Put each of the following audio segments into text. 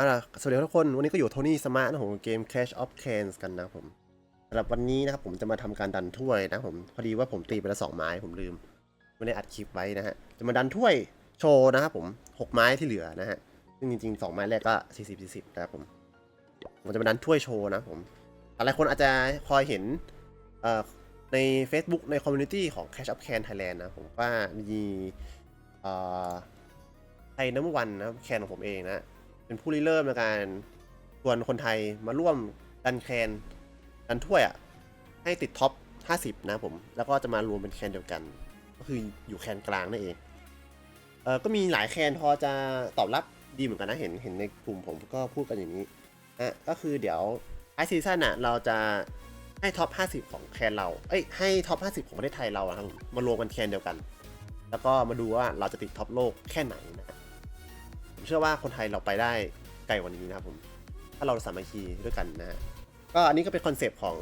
อ่าสวัสดีทุกคน วันนี้ก็อยู่โทนี่สมาร์ทนะผมเกม Cash of Cans กันนะครับผมสำหรับวันนี้นะครับผมจะมาทำการดันถ้วยนะผม พอดีว่าผมตีไปแล้วสองไม้ผมลืม ไม่ได้อัดคลิปไว้นะฮะ จะมาดันถ้วยโชว์นะครับผมหกไม้ที่เหลือนะฮะ ซึ่งจริงๆสองไม้แรกก็40 40นะครับผม ผมจะมาดันถ้วยโชว์นะผมหลายคนอาจจะคอยเห็นเอ่อใน Facebook ในคอมมูนิตี้ของ Cash of Can Thailand นะผมว่ามีเอ่อไทยน้ำวันนะแคนของผมเองนะ เป็นผู้ริเริ่มในการชวนคนไทยมาร่วมดันแคนดันถ้วยอะให้ติดท็อป 50 นะผม แล้วก็จะมารวมเป็นแคนเดียวกัน ก็คืออยู่แคนกลางนั่นเองเออก็มีหลายแคนพอจะตอบรับดีเหมือนกันนะ เห็นเห็นในกลุ่มผมก็พูดกันอย่างนี้นะก็คือเดี๋ยวไอซีซั่นอะเราจะให้ท็อป 50 ของแคนเรา เอ้ยให้ท็อป 50 ของประเทศไทยเราอะครับผมมารวมกันแคนเดียวกัน แล้วก็มาดูว่าเราจะติดท็อปโลกแค่ไหน เชื่อว่าคนไทยเราไปได้ไกลกว่านี้นะครับผม ถ้าเราสามัคคีด้วยกันนะฮะก็อันนี้ก็เป็นคอนเซปต์ของ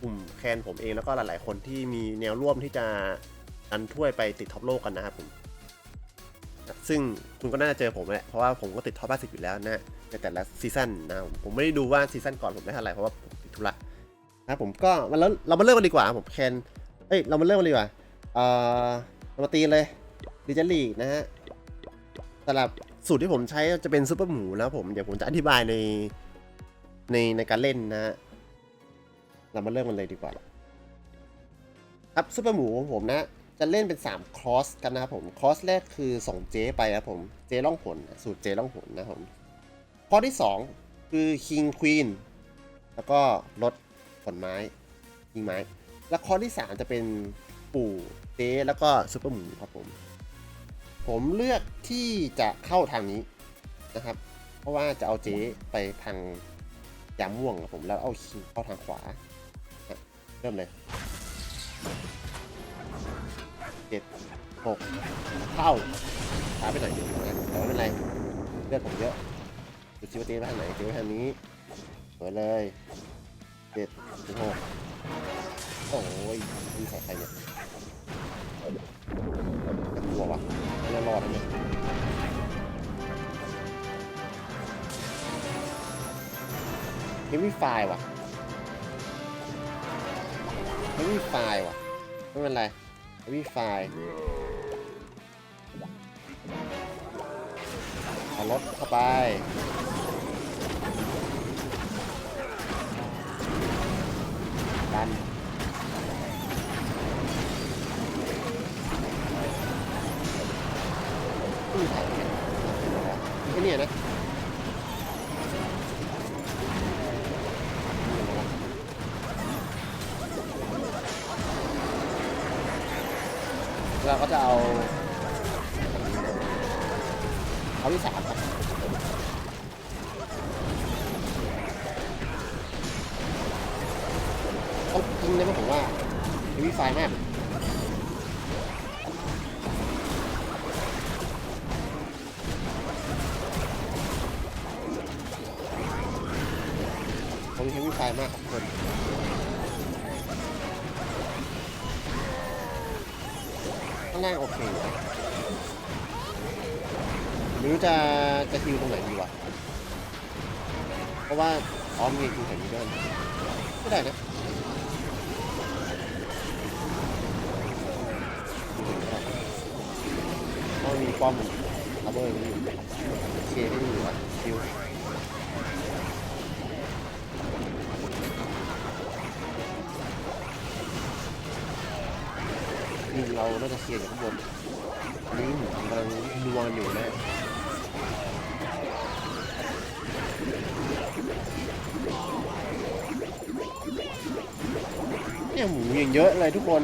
กลุ่มแคนผมเองแล้วก็หลาย ๆ คนที่มีแนวร่วมที่จะดันถ้วยไปติดท็อปโลกกันนะครับผมซึ่งคุณก็น่าจะเจอผมแหละเพราะว่าผมก็ติดท็อป50อยู่แล้วนะในแต่ละซีซั่นนะผมไม่ได้ดูว่าซีซั่นก่อนผมได้เท่าไหร่เพราะว่าผมติดธุระนะผมก็มาแล้วเรามาเริ่มกันดีกว่าผมแคนเอ้ยเรามาเริ่มกันดีกว่าเอ่อมาตีเลยดิจิลีกนะฮะ สำหรับสูตรที่ผมใช้จะเป็นซูเปอร์หมูนะผมเดี๋ยวผมจะอธิบายในในในการเล่นนะฮะเรามาเริ่มกันเลยดีกว่า ครับซูเปอร์หมูของผมนะ จะเล่นเป็น3คอสกันนะครับผมคอสแรกคือส่งเจไปนะผมเจล่องผลสูตรเจล่องผลนะผมคอสที่ 2 คือคิงควีนแล้วก็ลดผลไม้ยิงไม้ และคอสที่ 3 จะเป็นปู่เจแล้วก็ซูเปอร์หมูครับผม ผมเลือกที่จะเข้าทางนี้นะครับ เพราะว่าจะเอาเจ๊ไปทางยามม่วงผมแล้วเอาคิงเข้าทางขวา เริ่มเลยเจ็ดหกเข้าช้าไปหน่อยนะแต่ไม่เป็นไรเลือดผมเยอะดูซิว่าเจ๊ไปทางไหนเจ๊ไปทางนี้สวยเลยเจ็ดถึงหกโอ้ยมีใส่ใครเนี่ยกลัวว่ะ รอดเนี่ยเฮฟวี่ไฟว่ะเฮฟวี่ไฟว่ะ ไม่เป็นไรเฮฟวี่ไฟเอารถเข้าไปดัน ผมเฮฟวี่ไฟมากครับทุกคนข้างล่างโอเคอยู่นะไม่รู้จะจะฮิวตรงไหนดีวะ เพราะว่าออมมีฮิวแถวนี้ด้วยไม่ได้นะเพราะมีป้อมอัพเบอร์อยู่โอเคไม่ดีวะฮิว เราน่าจะเคลียร์อยู่ข้างบนนนี้ผมกำลังนัวกันอยู่นะเนี่ยหมูอย่างเยอะเลยทุกคน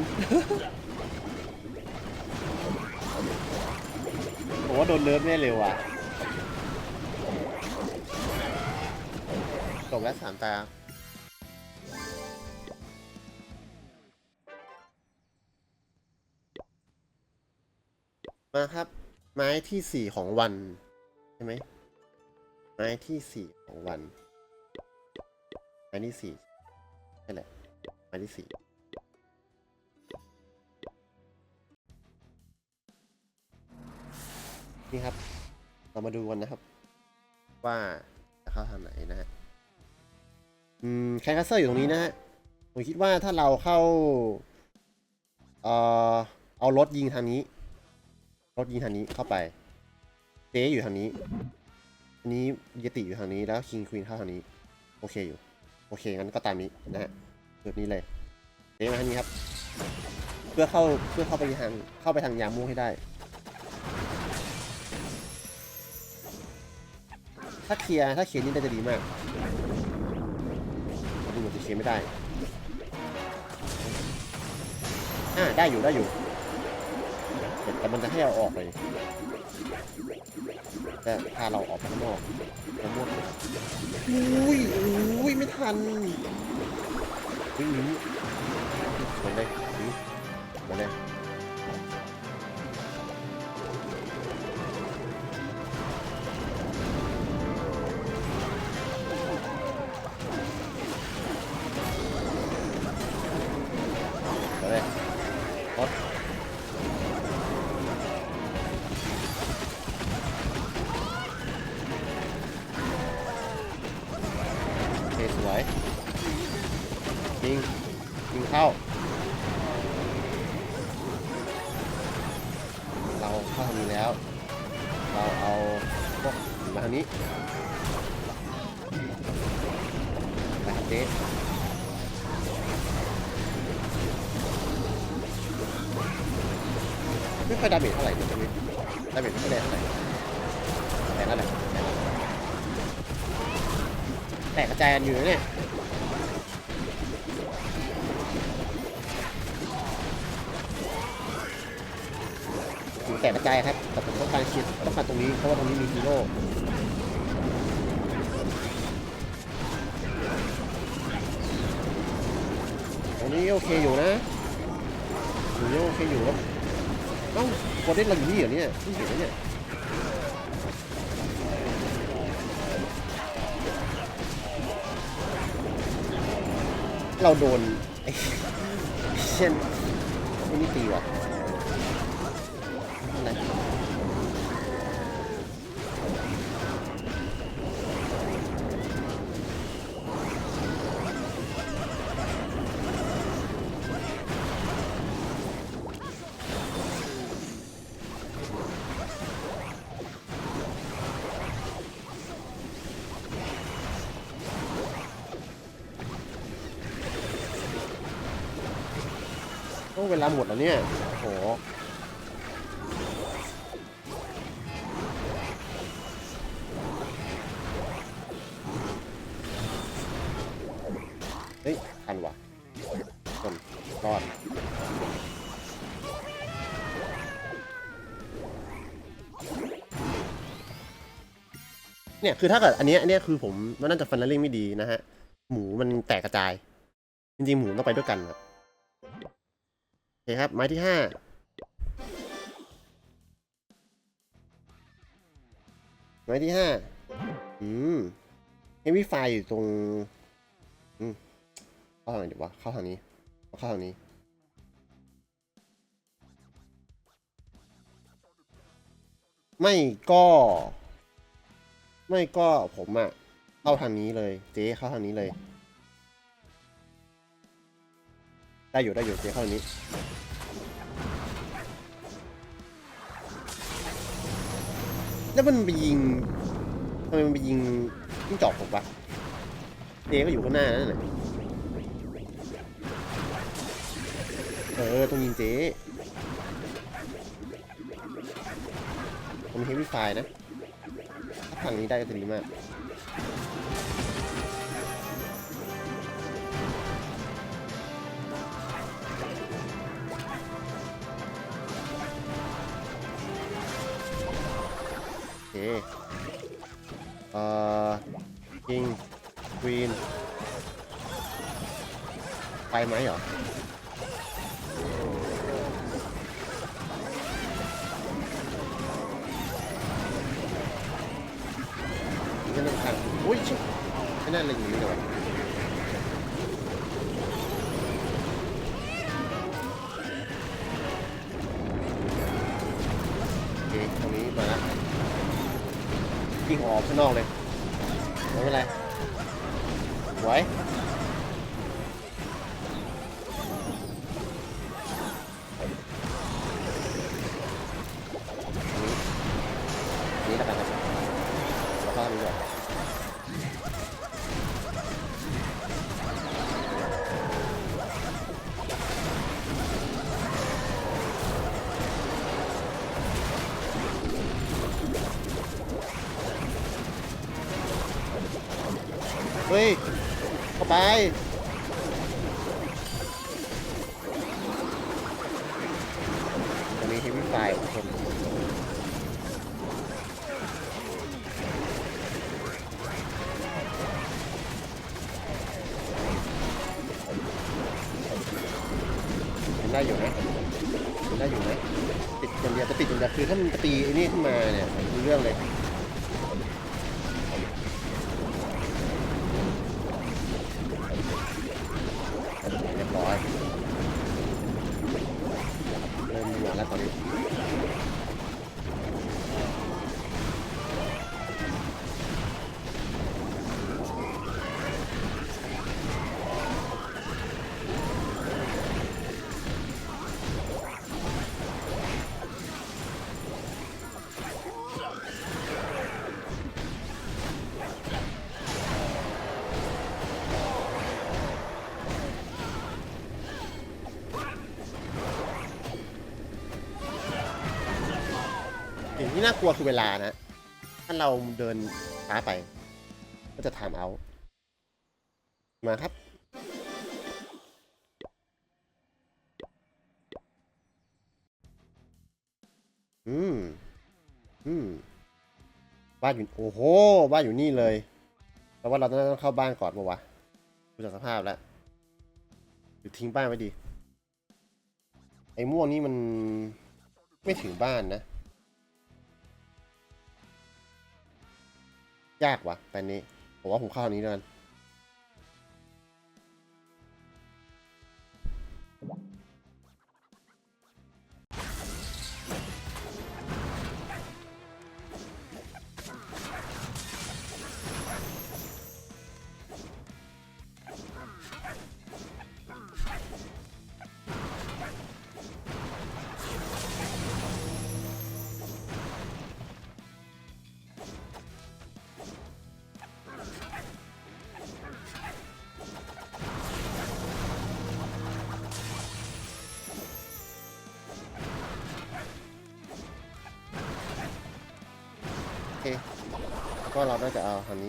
ผมว่าโดนเลิฟแน่เร็วอะจบแล้วสามตา มาครับ ไม้ที่สี่ของวันใช่ไหมไม้ที่สี่ของวันไม้ที่สี่นั่นแหละไม้ที่สี่นี่ครับ เรามาดูกันนะครับ ว่าจะเข้าทางไหนนะฮะอืมแคนคัสเซอร์อยู่ตรงนี้นะฮะผมคิดว่าถ้าเราเข้า เอ่อเอารถยิงทางนี้ รถยิงทางนี้เข้าไปเจ๊อยู่ทางนี้ อันนี้เยติอยู่ทางนี้แล้วคิงควีนเข้าทางนี้ โอเคอยู่ โอเคงั้นก็ตามนี้นะฮะแบบนี้เลยเจ๊มาทางนี้ครับ เพื่อเข้าเพื่อเข้าไปทางเข้าไปทางยามม่วงให้ได้ ถ้าเคลียร์ถ้าเคลียร์นี่น่าจะดีมากดูเหมือนจะเคลียร์ไม่ได้อ่าได้อยู่ได้อยู่ แต่มันจะให้เราออกเลยจะพาเราออกไปข้างนอกแล้วมั่วอุ้ยอุ้ยไม่ทันอุ้ยหนีไปเลยหนีไปเลย วย ยิง ยิงเข้า เราเข้าทางนี้แล้ว เราเอาพวกมาทางนี้ไปครับเจ๊ไม่ค่อยดาเมจเท่าไหร่เนี่ยดาเมจไม่ค่อยแรงเท่าไหร่ แตกกระจกันอยู่เนี่ยแตกกระจายครับ แต่ผมต้องการคิดต้องการตรงนี้ เพราะว่าตรงนี้มีฮีโร่ตรงนี้โอเคอยู่นะตรงนี้โอเคอยู่ครับเอ้าโคเดนเราอยู่นี่เหรอเนี่ยเพิ่เห็นเนี่ย เราโดนเช่นไอ้นี่ตีว่ะ โอ้เวลาหมดแล้วเนี่ย โอ้โหเฮ้ยทันวะคนรอดเนี่ยคือถ้าเกิดอันนี้อันนี้คือผมมันน่าจะฟันนัลลิ่งไม่ดีนะฮะ หมูมันแตกกระจาย จริงๆ หมูต้องไปด้วยกันครับ คครับ ไม้ที่ห้าไม้ที่ห้าอืมเฮฟวี่ไฟอยู่ตรง อืมเข้าทางไหนดีวะเข้าทางนี้ เข้าทางนี้ ไม่ก็ ไม่ก็ผมอะเข้าทางนี้เลย เจ๊เข้าทางนี้เลย ได้อยู่ได้อยู่เจ๊เข้าทางนี้แล้วมันไปยิงทำไมมันไปยิงจิ้งจอกผมวะเจ๊ก็อยู่ข้างหน้านั่นแหละเออต้องยิงเจ๊ผมเฮฟวี่ไฟนะถ้าทางนี้ได้ก็จะดีมาก เอ่อคิงควีนไปไหมเหรอไม่น่าทันอุ้ยชิบไม่น่าเล่นอย่างนี้เลยวะ ข้างนอกเลย เฮ้ยเข้าไป น่ากลัวคือเวลานะ ถ้าเราเดินช้าไป ก็จะทำเอา มาครับ อืม อืม บ้านอยู่ โอ้โห บ้านอยู่นี่เลยแปลว่าเราต้องเข้าบ้านก่อนปะวะดูจากสภาพแล้วหรือทิ้งบ้านไว้ดี ไอ้ม่วงนี่มันไม่ถึงบ้านนะ ยากว่ะแปลนนี้ ผมว่าผมเข้าอันนี้แล้วกัน ก็เราน่าจะเอาคันนี้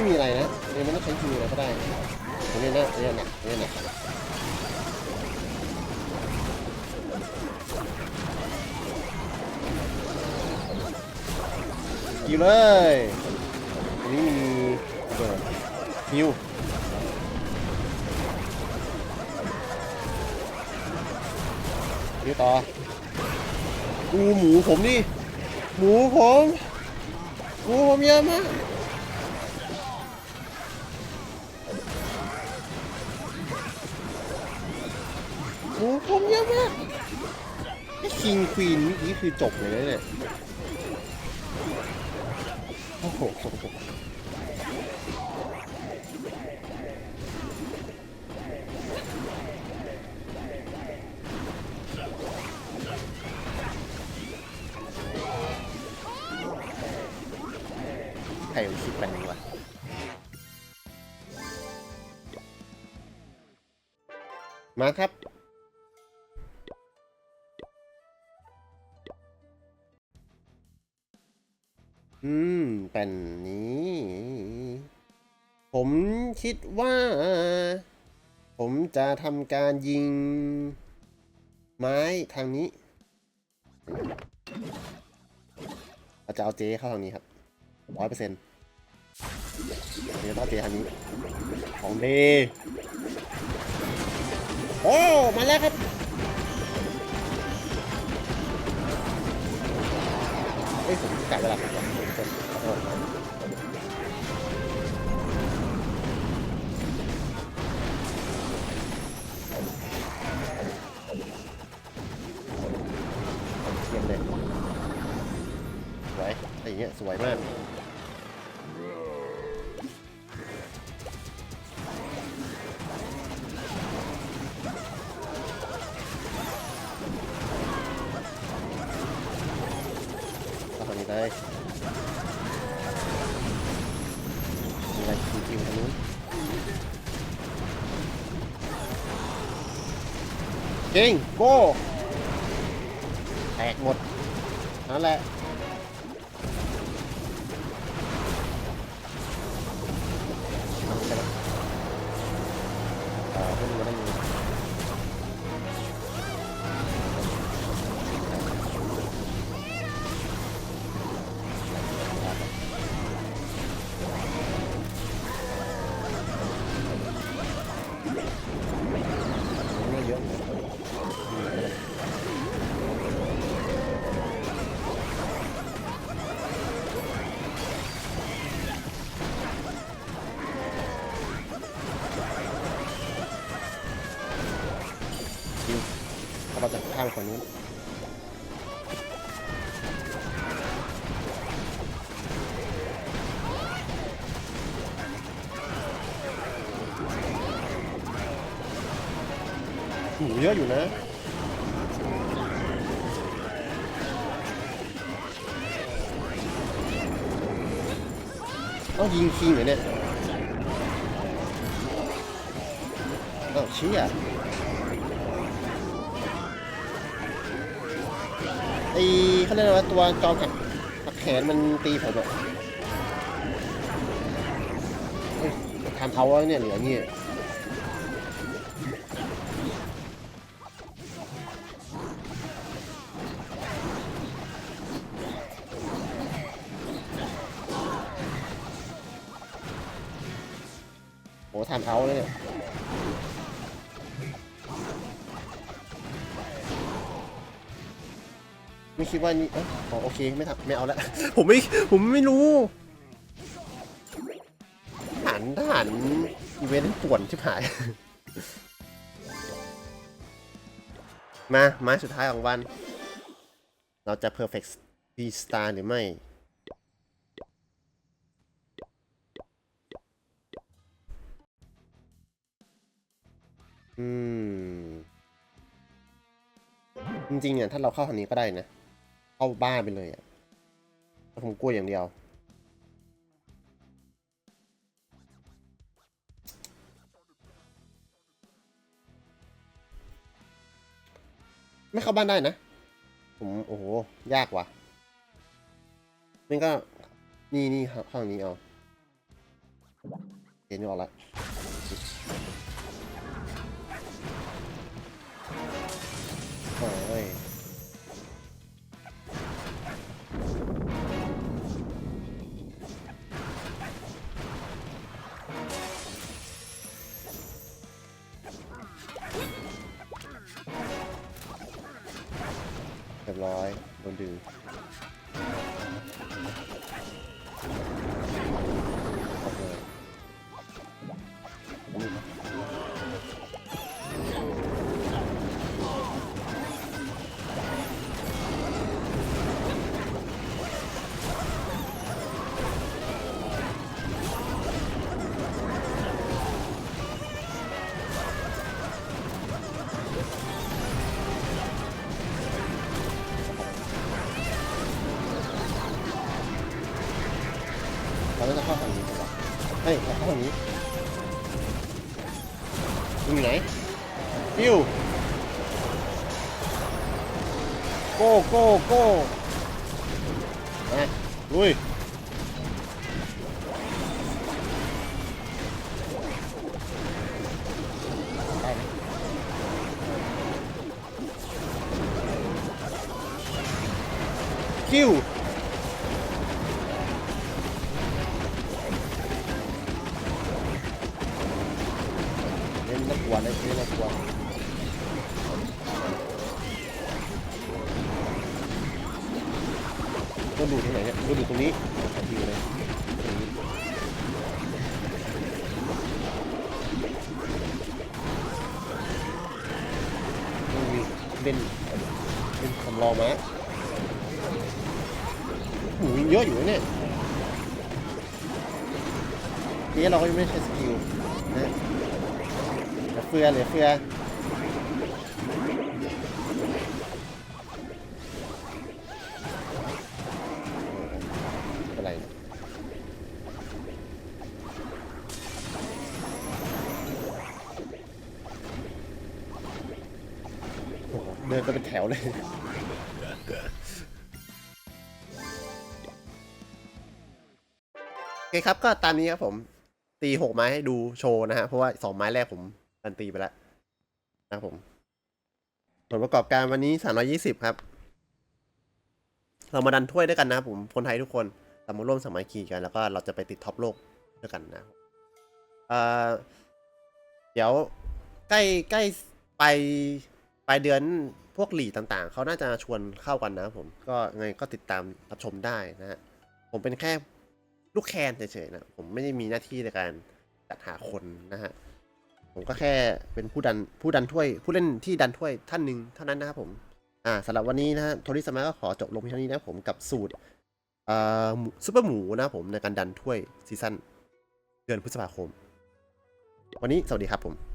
ไม่มีอะไรนะเรียนไม่ต้องใช้คิวอะไรก็ได้อันนี้นะอันนี้หนักอันนี้หนักคิวเลยอันนี้มีเบอร์คิวคิวต่อดูหมูผมดิหมูผมหมูผมเยอะมาก อ้ผมเยอะมากไอ้คิงควีนเมื่อกี้คือจบเลยนะเนี่ยโอ้โหใครคิดแบบนี้วะมาครับ คิดว่า ผมจะทำการยิง ไม้ทางนี้เราจะเอาเจเข้าทางนี้ครับร้อยเปอร์เซ็นต์เดี๋ยวต้องเอาเจทางนี้ ของเดโอ้ มาแล้วครับเฮ้ยผมกะเวลาผิดว่ะผมเป็นขอโทษ อย่างเงี้ยสวยมากก็ทางนี้เลยมีอะไรคิวๆทางนู้นเก่งโก้แตกหมดนั่นแหละ เยอะอยู่นะต้องยิงทีเหรอเนี่ยเอ้าเชี่ยไอเขาเรียกว่าตัวจอมหักหักแขนมันตีผมอะเอ้ยทำเขาวะเนี่ยเหลือเนี่ย ดว่านี่เอยอ๋อโอเคไม่ทำไม่เอาละ ผมไม่ผมไม่รู้ทหารทหารอีเวนต์ป่วนชิบหาย มาไม้สุดท้ายของวัน เราจะ perfect V star หรือไม่ อืม จริงๆอะถ้าเราเข้าทางนี้ก็ได้นะ เข้าบ้านไปเลยอะแต่ผมกลัวอย่างเดียว ไม่เข้าบ้านได้นะ ผม โอ้โห ยากว่ะมันก็ นี่นี่ครับข้างนี้เอาเห็นออกละ รียบร้อยโดนดึง กิ นะเนี่ยนี่เราก็ยังไม่ใช้สกิลนะเหลือเฟือเหลือเฟืออะไรเดินกันเป็นแถวเลย ครับ ก็ตามนี้ครับผม ตีหกไม้ให้ดูโชว์นะฮะ เพราะว่าสองไม้แรกผมดันตีไปแล้วนะครับผม ผลประกอบการวันนี้สามร้อยี่สิบครับ เรามาดันถ้วยด้วยกันนะครับผม คนไทยทุกคนเรามาร่วมสามัคคีกัน แล้วก็เราจะไปติดท็อปโลกด้วยกันนะครับเอ่อเดี๋ยวใกล้ใกล้ไปปลายเดือนพวกหลีต่างๆ เขาน่าจะชวนเข้ากันนะครับผม ก็ไงก็ติดตามรับชมได้นะฮะผมเป็นแค่ ลูกแคนเฉยๆนะ ผมไม่ได้มีหน้าที่ในการจัดหาคนนะฮะ ผมก็แค่เป็นผู้ดันผู้ดันถ้วย ผู้เล่นที่ดันถ้วยท่านหนึ่งเท่านั้นนะครับผม อ่าสำหรับวันนี้นะฮะโทริสมาก็ขอจบลงเพียงเท่านี้นะผมกับสูตรเอ่อหมูซุปเปอร์หมูนะผมในการดันถ้วยซีซั่นเดือนพฤษภาคม วันนี้สวัสดีครับผม